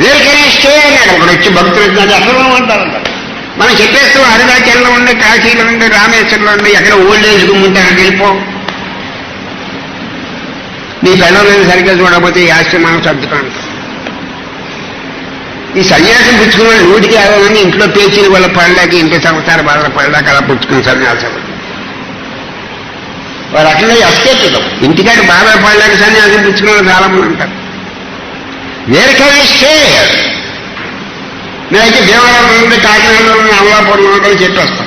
వేరుకరిస్తే అన్నాడు ఒకడు వచ్చి భక్తులు వచ్చినది అసలు అంటారు మనం చెప్పేస్తూ అరుణాచలంలో ఉండి కాశీలో ఉండి రామేశ్వరంలో ఉండి ఎక్కడ ఓల్డ్ ఏజ్ ఉంటే వెళ్ళిపో. నీ పిల్లలు సరిగ్గా చూడకపోతే ఈ ఆశ్రమాన్ని సర్దుకోండి ఈ సన్యాసం పుచ్చుకున్న వాళ్ళు నూటికి యాభై ఇంట్లో పేచీలు వాళ్ళ పడలేక ఇంటి సంవత్సరాల బాధల పడలేక అలా పుచ్చుకుని సన్యాసం వారు అట్లనే ఎస్కేట్ ఇంటికాడ బాధ పడలేక సన్యాసం పుచ్చుకున్న వాళ్ళు చాలా మంది ఉంటారు. వేరుకరిస్తే నేనైతే దేవాలయం నుండి కాకినాడలో ఉన్న అమలాపురంలో చెప్పి వస్తాను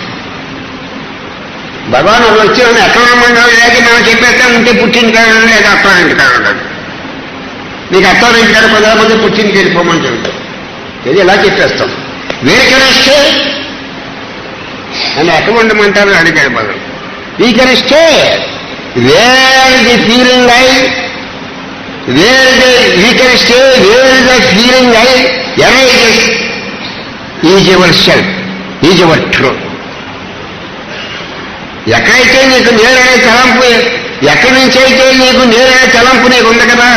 భగవాన్ వాళ్ళు వచ్చి నన్ను ఎక్కడ రమ్మన్నాడు లేక నేను చెప్పేస్తాను ఉంటే పుట్టింటి కాడ ఉండి లేదా అత్తారింటి కాడ ఉండాలి నీకు అత్తారింటి కాడ పదకపోతే పుట్టింటికి వెళ్ళిపోమని చెబుతాం ఇది ఇలా చెప్పేస్తాం వేరుకరిస్తే నన్ను ఎక్కడ ఉండమంటారు? అడిగాడు బదులు వీకరిస్తే where the feeling life I where the వీకరిస్తే where the feeling I arises is your self is your true ఎక్కడైతే నీకు నేరనే తలంపు ఎక్కడి నుంచి అయితే నీకు నేరనే తలంపు నీకు ఉంది కదా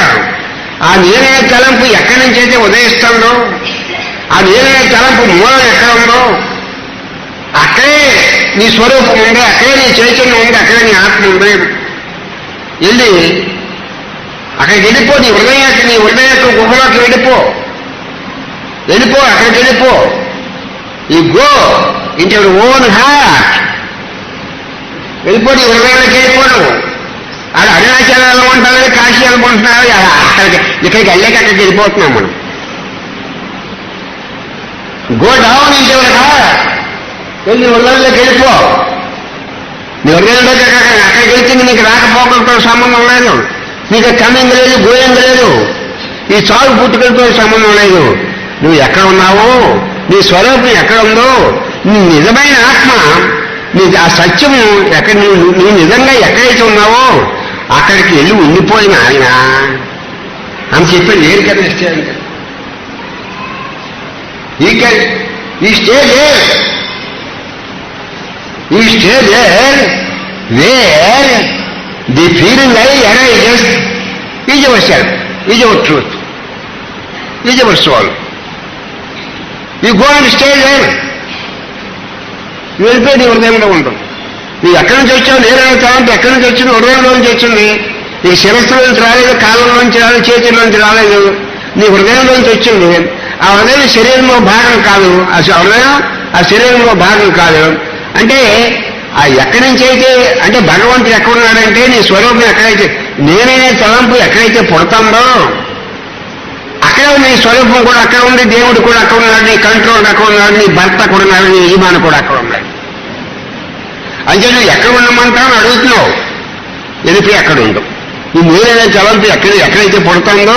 ఆ నేరనే తలంపు ఎక్కడి నుంచైతే అయితే ఉదయిస్తుందో ఆ నేరనే తలంపు మూలం ఎక్కడ ఉందో అక్కడే నీ స్వరూపం ఉంది అక్కడే నీ చైతన్యం ఉంది అక్కడే నీ ఆత్మ ఉంది వెళ్ళి అక్కడికి వెళ్ళిపో నీ హృదయానికి నీ హృదయ గుహలోకి వెళ్ళిపో. వెళ్ళిపో అక్కడికి వెళ్ళిపో. ఈ గో ఇంటి ఓన్ హార్ట్ వెళ్ళిపో నీ హృదయంలోకి వెళ్ళిపోను అది అరుణాచలంలో ఉంటారు కాశీ అనుకుంటున్నారు అక్కడికి ఇక్కడికి వెళ్ళాక అక్కడికి వెళ్ళిపోతున్నాం మనం. గో డౌన్ ఇంటి హార్ట్ వెళ్ళి హృదయంలోకి వెళ్ళిపో. నీ హృదయంలోకి అక్కడికి వెళ్తే నీకు రాకపోకలతో సంబంధం లేదు. నీకు కమింగ్ లేదు గోయింగ్ లేదు. ఈ చావు పుట్టుకలతో సంబంధం లేదు. నువ్వు ఎక్కడ ఉన్నావో నీ స్వరూపం ఎక్కడ ఉందో నీ నిజమైన ఆత్మ నీ ఆ సత్యము ఎక్కడ నువ్వు నువ్వు నిజంగా ఎక్కడైతే ఉన్నావో అక్కడికి వెళ్ళి ఉండిపోయిన ఆయన. అని చెప్పి వేరు కదా ఇస్తే ఈ ఈ స్టేజ్ ఈ stage where. The feeling lie arises is our self is our truth is our soul ego and stage వెళ్ళిపోయి నీ హృదయంలో ఉంటాం నువ్వు ఎక్కడి నుంచి వచ్చావు నేను తలంటే ఎక్కడి నుంచి వచ్చింది హృదయంలో నుంచి వచ్చింది నీ శిరస్సులో నుంచి రాలేదు కాలంలో నుంచి రాలేదు చేతుల్లోంచి రాలేదు. నీ హృదయంలోంచి వచ్చింది. ఆ హృదయం శరీరంలో భాగం కాదు. ఆ హృదయం ఆ శరీరంలో భాగం కాదు. అంటే ఆ ఎక్కడి నుంచి అయితే అంటే భగవంతుడు ఎక్కడున్నాడంటే నీ స్వరూపం ఎక్కడైతే నేననే తలంపు ఎక్కడైతే పుడతాందో అక్కడ నీ స్వరూపం కూడా అక్కడ ఉంది దేవుడు కూడా అక్కడ ఉన్నాడు నీ కంట్రోల్ అక్కడ ఉన్నాడు నీ భర్త కూడా ఉన్నాడు నీ యజమాని కూడా అక్కడ ఉన్నాడు. అంటే నువ్వు ఎక్కడ ఉండమంటావు అడుగుతున్నావు. వెళ్ళిపోయి అక్కడ ఉండు. నువ్వు నేననే తలంపు ఎక్కడ ఎక్కడైతే పుడతాందో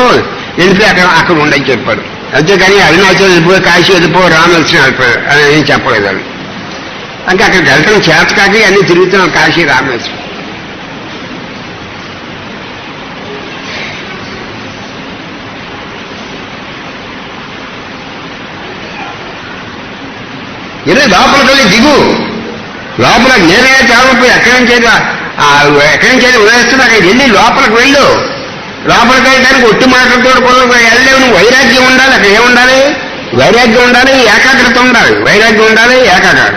వెళ్ళిపోయి అక్కడ అక్కడ ఉండని చెప్పాడు. అంతేకాని అరుణాచల్ వెళ్ళిపోయి కాశీ వెళ్ళిపో రామలక్ష్మి వెళ్ళిపోయి అని చెప్పలేదు అని అంటే అక్కడ వెళ్ళటం చేత కాక అన్ని తిరుగుతున్నాం కాశీ రామేశ్వరం. ఇది లోపలికి వెళ్ళి దిగు. లోపల నేనే తేవపోయి ఎక్కడి నుంచి ఎక్కడి నుంచి అయితే ఉదయిస్తున్నా అక్కడికి వెళ్ళి లోపలికి వెళ్ళు. లోపలికి వెళ్ళడానికి ఒట్టి మాటలతో కూడా వెళ్ళలేవు. నువ్వు వైరాగ్యం ఉండాలి. అక్కడ ఏముండాలి? వైరాగ్యం ఉండాలి ఏకాగ్రత ఉండాలి. వైరాగ్యం ఉండాలి ఏకాగ్రత.